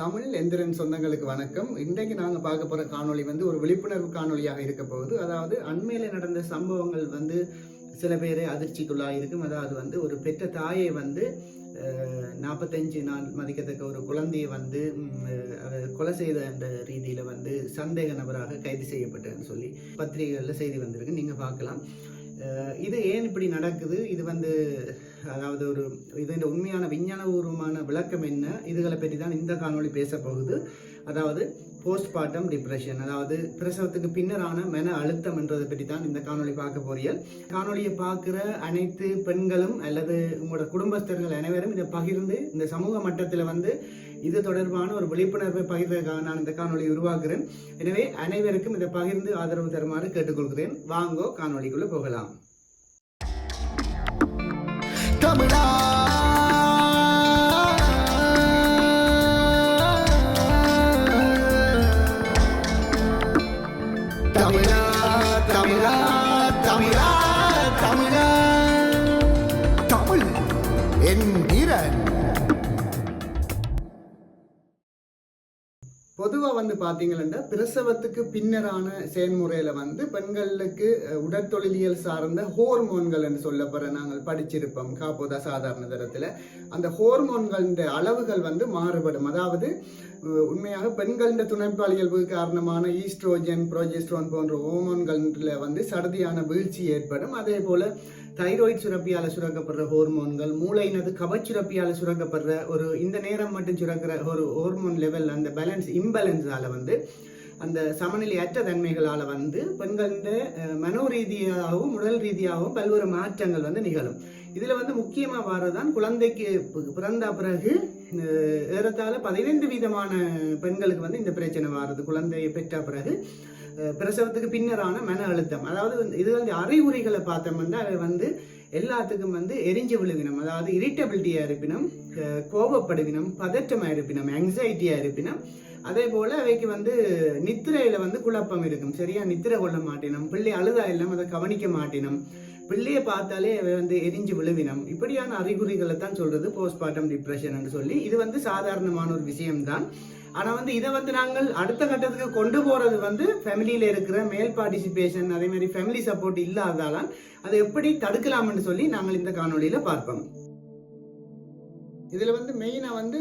தமிழ் எந்திரன் சொந்தங்களுக்கு வணக்கம். இன்றைக்கு நாங்கள் பார்க்க போகிற காணொளி வந்து ஒரு விழிப்புணர்வு காணொளியாக இருக்க போகுது. அதாவது அண்மையில் நடந்த சம்பவங்கள் வந்து சில பேரை அதிர்ச்சிக்குள்ளாக இருக்கும். அதாவது வந்து ஒரு பெற்ற தாயை வந்து நாற்பத்தஞ்சு நாள் மதிக்கத்தக்க ஒரு குழந்தையை வந்து கொலை செய்த என்ற ரீதியில் வந்து சந்தேக நபராக கைது செய்யப்பட்டதுன்னு சொல்லி பத்திரிகைகளில் செய்தி வந்திருக்கு. நீங்கள் பார்க்கலாம். இது ஏன் இப்படி நடக்குது? இது வந்து அதாவது ஒரு இதன் உண்மையான விஞ்ஞானபூர்வமான விளக்கம் என்ன? இதுகளை பற்றி தான் இந்த காணொலி பேச போகுது அதாவது போஸ்ட்மார்ட்டம் டிப்ரெஷன் அதாவது பிரசவத்துக்கு பின்னரான மன அழுத்தம் என்றதை பற்றி தான் இந்த காணொலி பார்க்க போறீர்கள். காணொலியை பார்க்குற அனைத்து பெண்களும் அல்லது உங்களோட குடும்பஸ்தர்கள் அனைவரும் இதை பகிர்ந்து இந்த சமூக மட்டத்தில் வந்து இது தொடர்பான ஒரு விழிப்புணர்வை பகிர்வதற்காக நான் இந்த காணொலியை உருவாக்குறேன். எனவே அனைவருக்கும் இதை பகிர்ந்து ஆதரவு தருமாறு கேட்டுக்கொள்கிறேன். வாங்கோ காணொலிக்குள்ளே போகலாம். தமிழா. தமிழா தமிழா தமிழா தமிழா. தமிழ் என்கிறன் பார்த்தீங்கன்னா பிரசவத்துக்கு பின்னரான செயல்முறையில் வந்து பெண்களுக்கு உடற்தொழிலியல் சார்ந்த ஹோர்மோன்கள் என்று சொல்லப்படுற நாங்கள் படிச்சிருப்போம். காப்போதா சாதாரண தரத்தில். அந்த ஹோர்மோன்களின் அளவுகள் வந்து மாறுபடும். அதாவது உண்மையாக பெண்களின் துணைப்பாளியல்பு காரணமான ஈஸ்ட்ரோஜன் ப்ரோஜெஸ்ட்ரோன் போன்ற ஹோர்மோன்களில் வந்து சடதியான வீழ்ச்சி ஏற்படும். அதே போல தைராய்டு சுரப்பியால் சுரக்கப்படுற ஹோர்மோன்கள் மூளையினது கபச்சுரப்பியால் சுரக்கப்படுற ஒரு இந்த நேரம் மட்டும் சுரக்கிற ஒரு ஹோர்மோன் லெவல் அந்த பேலன்ஸ் இம்பேலன்ஸால் வந்து அந்த சமநிலையற்ற தன்மைகளால் வந்து பெண்கள மனோ ரீதியாகவும் உடல் ரீதியாகவும் பல்வேறு மாற்றங்கள் வந்து நிகழும். இதில் வந்து முக்கியமாக வர்றதுதான் குழந்தைக்கு பிறந்த பிறகு ஏறத்தாழ பதினைந்து விதமான பெண்களுக்கு வந்து இந்த பிரச்சனை வருது. குழந்தையை பெற்ற பிறகு பிரசவத்துக்கு பின்னரான மன அழுத்தம். அதாவது வந்து இது வந்து அறிகுறிகளை பார்த்தோம்னா அது வந்து எல்லாத்துக்கும் வந்து எரிஞ்சு விழுவினம். அதாவது இரிட்டபிலிட்டியாக இருப்பினும் கோபப்படுவினம் பதற்றமாக இருப்பினும் ஆங்ஸைட்டியாக இருப்பினும். அதே போல் அவைக்கு வந்து நித்திரையில் வந்து குழப்பம் இருக்கும். சரியா? நித்திரை கொள்ள மாட்டினம். பிள்ளை அழுதா இல்லாமல் அதை கவனிக்க மாட்டினம். பிள்ளையை பார்த்தாலே அவை வந்து எரிஞ்சு விழுவினம். இப்படியான அறிகுறிகளை தான் சொல்கிறது போஸ்ட்மார்ட்டம் டிப்ரெஷன் சொல்லி. இது வந்து சாதாரணமான ஒரு விஷயம்தான். ஆனா வந்து இதை வந்து நாங்கள் அடுத்த கட்டத்துக்கு கொண்டு போறது வந்து ஃபேமிலியில இருக்கிற மேல் பார்ட்டிசிபேஷன் அதே மாதிரி ஃபேமிலி சப்போர்ட் இல்லாததால அதை எப்படி தடுக்கலாம்னு சொல்லி நாங்கள் இந்த காணொளியில பார்ப்போம். இதில் வந்து மெயினாக வந்து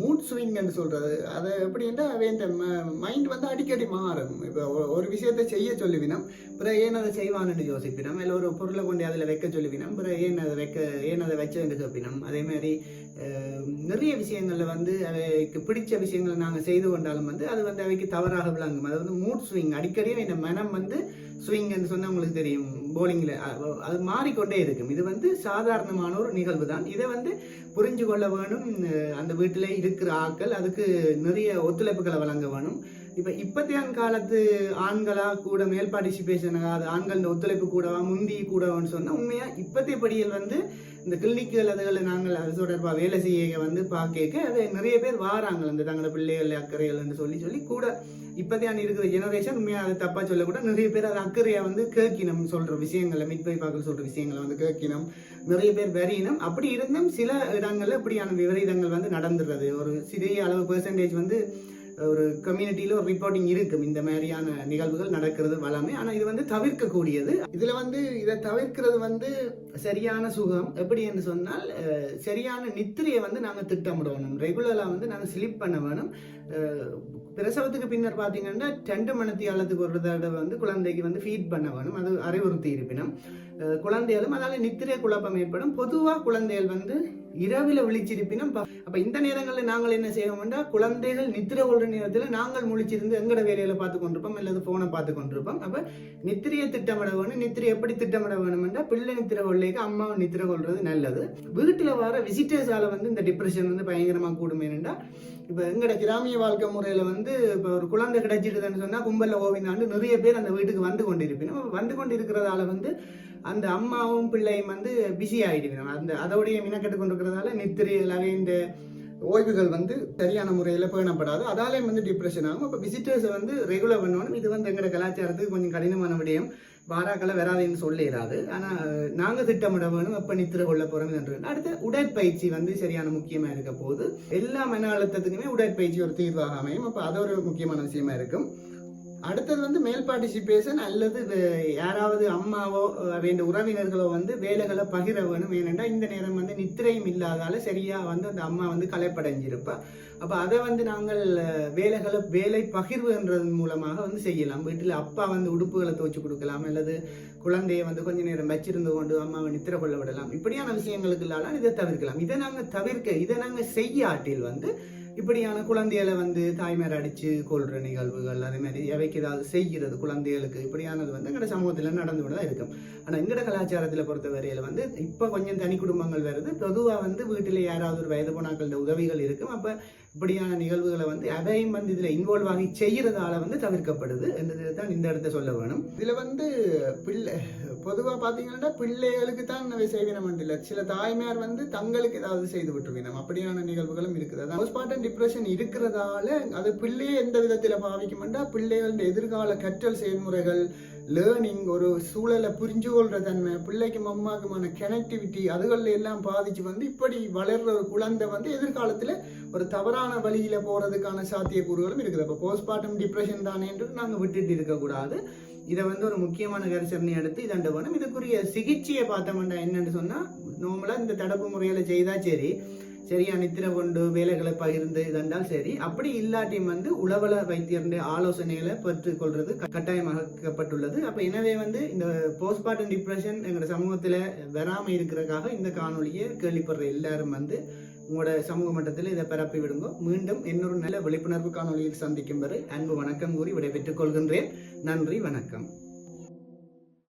மூட் ஸ்விங்னு சொல்கிறது அது எப்படின்னா இந்த மைண்ட் வந்து அடிக்கடி மாறும். இப்போ ஒரு விஷயத்தை செய்ய சொல்லுவினம் பிறகு ஏன் அதை செய்வான்னு யோசிப்பினம் இல்லை ஒரு பொருளை கொண்டு அதில் வைக்க சொல்லுவினம் பிறகு ஏன் அதை வைக்க ஏன் அதை வச்சதுன்னு கேட்பினம். அதே மாதிரி நிறைய விஷயங்களில் வந்து அவைக்கு பிடிச்ச விஷயங்களை நாங்கள் செய்து கொண்டாலும் வந்து அது வந்து அவைக்கு தவறாக விளங்கும். அது வந்து மூட் ஸ்விங் அடிக்கடி இந்த மனம் வந்து ஸ்விங்னு சொன்னால் உங்களுக்கு தெரியும் போலிங்கில் அது மாறிக்கொண்டே இருக்கும். இது வந்து சாதாரணமான ஒரு நிகழ்வு தான். இதை வந்து புரிஞ்சு கொள்ள வேணும். அஹ் அந்த வீட்டில் இருக்கிற ஆட்கள் அதுக்கு நிறைய ஒத்துழைப்புகளை வழங்க வேணும். இப்போ இப்பத்தியான் காலத்து ஆண்களா கூட மேல் பார்ட்டிசிபேஷன் அது ஆண்களின் ஒத்துழைப்பு கூடவா முந்தி கூடவான்னு சொன்னா உண்மையா இப்பத்திய படியில் வந்து இந்த கிளினிக்கல் அதுகளை நாங்கள் அது தொடர்பாக வேலை செய்ய வந்து பார்க்க அது நிறைய பேர் வாராங்க. அந்த தங்களோட பிள்ளைகள் அக்கறைகள்னு சொல்லி சொல்லி கூட இப்பத்தியான் இருக்கிற ஜெனரேஷன் உண்மையா அது தப்பா சொல்லக்கூட நிறைய பேர் அது அக்கறையா வந்து கேட்கினம் சொல்ற விஷயங்களை மிட்பை பார்க்க சொல்ற விஷயங்களை வந்து கேட்கினம். நிறைய பேர் வரையினம். அப்படி இருந்தும் சில இடங்கள்ல இப்படியான விபரீதங்கள் வந்து நடந்துடுறது. ஒரு சிறிய அளவு பெர்சன்டேஜ் வந்து ஒரு கம்யூனிட்டியில ஒரு ரிப்போர்ட்டிங் இருக்கும் இந்த மாதிரியான நிகழ்வுகள் நடக்கிறது வளமே ஆனா இது வந்து தவிர்க்கக்கூடியது. இதுல வந்து இதை தவிர்க்கிறது வந்து சரியான சுகம். எப்படி என்று சொன்னால் சரியான நித்திரையை வந்து நாங்க திட்டமிடணும். ரெகுலரா வந்து நாங்க ஸ்லிப் பண்ண வேணும். பிரசவத்துக்கு பின்னர் பாத்தீங்கன்னா ரெண்டு மணித்தியாலத்துக்கு ஒரு தடவை வந்து குழந்தைக்கு வந்து ஃபீட் பண்ண வேணும். அது அறிவுறுத்தி இருப்பினும். குழந்தைகளும் அதனால நித்திரை குழப்பம் ஏற்படும். பொதுவாக குழந்தைகள் வந்து இரவில் விழிச்சிருப்பினும் அப்போ அப்ப இந்த நேரங்களில் நாங்கள் என்ன செய்வோம்னா குழந்தைகள் நித்திரை கொள்ற நேரத்தில் நாங்கள் முழிச்சிருந்து எங்கட வேலையில பார்த்து கொண்டிருப்போம் அல்லது போனை பார்த்து கொண்டிருப்போம். அப்ப நித்திரையை திட்டமிட வேணும் நித்திரை எப்படி திட்டமிட வேணும்னா பிள்ளை நித்திரை கொள்ளைக்கு அம்மா நித்திரை கொள்றது நல்லது. வீட்டில் வர விசிட்டர்ஸால வந்து இந்த டிப்ரெஷன் வந்து பயங்கரமாக கூடும் ஏனென்றா இப்போ எங்கட கிராமிய வாழ்க்கை முறையில் வந்து இப்போ ஒரு குழந்தை கிடைச்சிட்டுதுன்னு சொன்னால் கும்பல்ல ஓவினாண்டு நிறைய பேர் அந்த வீட்டுக்கு வந்து கொண்டிருப்பினும் வந்து கொண்டு இருக்கிறதால வந்து அந்த அம்மாவும் பிள்ளையும் வந்து பிஸி ஆயிடுவினோம் அந்த அதோடைய மினக்கெட்டு கொண்டிருக்கிறதால நித்திரை எல்லாமே இந்த ஓய்வுகள் வந்து சரியான முறையில் பேணப்படாது. அதாலே வந்து டிப்ரெஷன் ஆகும். அப்போ விசிட்டர்ஸை வந்து ரெகுலர் பண்ணணும். இது வந்து எங்களோட கலாச்சாரத்துக்கு கொஞ்சம் கடினமான விடயம். வாராக்களை வராதுன்னு சொல்லிடாது ஆனால் நாங்கள் திட்டமிட வேணும். எப்போ நித்திர கொள்ள போகிறோம் என்று. அடுத்து உடற்பயிற்சி வந்து சரியான முக்கியமாக இருக்க போது எல்லா மன அழுத்தத்துக்குமே உடற்பயிற்சி ஒரு தீர்வாக அமையும். அப்போ அது ஒரு முக்கியமான விஷயமா இருக்கும். அடுத்தது வந்து மேல் பார்ட்டிசிபேஷன் அல்லது வே- யாராவது அம்மாவோ வேண்ட உறவினர்களோ வந்து வேலைகளை பகிர வேணும் ஏனென்றால் இந்த நேரம் வந்து நித்திரையும் இல்லாதால சரியா வந்து அந்த அம்மா வந்து களைப்படைஞ்சிருப்பாள் அப்போ அதை வந்து நாங்கள் வேலைகளை வேலை பகிர்வுன்றதன் மூலமாக வந்து செய்யலாம். வீட்டில் அப்பா வந்து உடுப்புகளை துவச்சி கொடுக்கலாம். அல்லது குழந்தையை வந்து கொஞ்ச நேரம் வச்சிருந்து கொண்டு அம்மாவை நித்திர கொள்ள விடலாம். இப்படியான விஷயங்களுக்கு இல்லாமல் இதை தவிர்க்கலாம். இதை நாங்கள் தவிர்க்க இதை நாங்கள் செய்யாட்டில் வந்து இப்படியான குழந்தைகளை வந்து தாய்மார் அடிச்சு கொள்ற நிகழ்வுகள் அதே மாதிரி எவைக்கு ஏதாவது செய்கிறது குழந்தைகளுக்கு இப்படியானது வந்து எங்கட சமூகத்தில் நடந்து தான் இருக்கும் ஆனா எங்கட கலாச்சாரத்தில் பொறுத்த வரையில வந்து இப்ப கொஞ்சம் தனி குடும்பங்கள் வருது. பொதுவா வந்து வீட்டில் யாராவது ஒரு வயது போனாக்கள உதவிகள் இருக்கும். அப்ப இப்படியான நிகழ்வுகளை வந்து அதையும் வந்து இதுல இன்வால்வ் ஆகி செய்யறதால வந்து தவிர்க்கப்படுது என்றது தான் இந்த இடத்த சொல்ல வேணும். இதுல வந்து பிள்ளை பொதுவா பார்த்தீங்கன்னா பிள்ளைகளுக்கு தான் நம்ம செய்வினம் இல்லை சில தாய்மார் வந்து தங்களுக்கு ஏதாவது செய்து விட்டுருவினம் அப்படியான நிகழ்வுகளும் இருக்குது. அதான் போஸ்ட்மார்ட்டம் டிப்ரெஷன் இருக்கிறதால அது பிள்ளையை எந்த விதத்தில் பாவிக்குமெண்டா பிள்ளைகளின் எதிர்கால கற்றல் செயல்முறைகள் லேர்னிங் ஒரு சூழலை புரிஞ்சு கொள்ற தன்மை பிள்ளைக்கும் அம்மாக்குமான கனெக்டிவிட்டி அதுகளில் எல்லாம் பாதிச்சு வந்து இப்படி வளர்ற ஒரு குழந்தை வந்து எதிர்காலத்தில் ஒரு தவறான வழியில் போகிறதுக்கான சாத்தியக்கூறுகளும் இருக்குது. அப்போ போஸ்ட்மார்ட்டம் டிப்ரெஷன் தானே என்று நாங்கள் விட்டுட்டு இருக்கக்கூடாது இதை வந்து ஒரு முக்கியமான கரிசரணை எடுத்து இதண்ட வேணும் இதுக்குரிய சிகிச்சையை பார்த்தோம்னா என்னன்னு சொன்னால் நார்மலாக இந்த தடுப்பு முறையில் செய்தால் சரி. சரியா நித்திர கொண்டு வேலைகளை பகிர்ந்து இதென்றால் சரி. அப்படி இல்லாட்டியும் வந்து உளவல வைத்தியருடைய ஆலோசனைகளை பெற்றுக்கொள்றது க- கட்டாயமாக்கப்பட்டுள்ளது. அப்ப எனவே வந்து இந்த போஸ்ட்மார்ட்டம் டிப்ரெஷன் எங்களோட சமூகத்துல வராம இருக்கிறதுக்காக இந்த காணொலியை கேள்விப்படுற எல்லாரும் வந்து உங்களோட சமூக மட்டத்தில் இதை பரப்பி விடுங்க. மீண்டும் இன்னொரு நல்ல விழிப்புணர்வு காணொலியில் சந்திக்கும் வரை அன்பு வணக்கம் கூறி விடைபெற்றுக் கொள்கின்றேன். நன்றி வணக்கம்.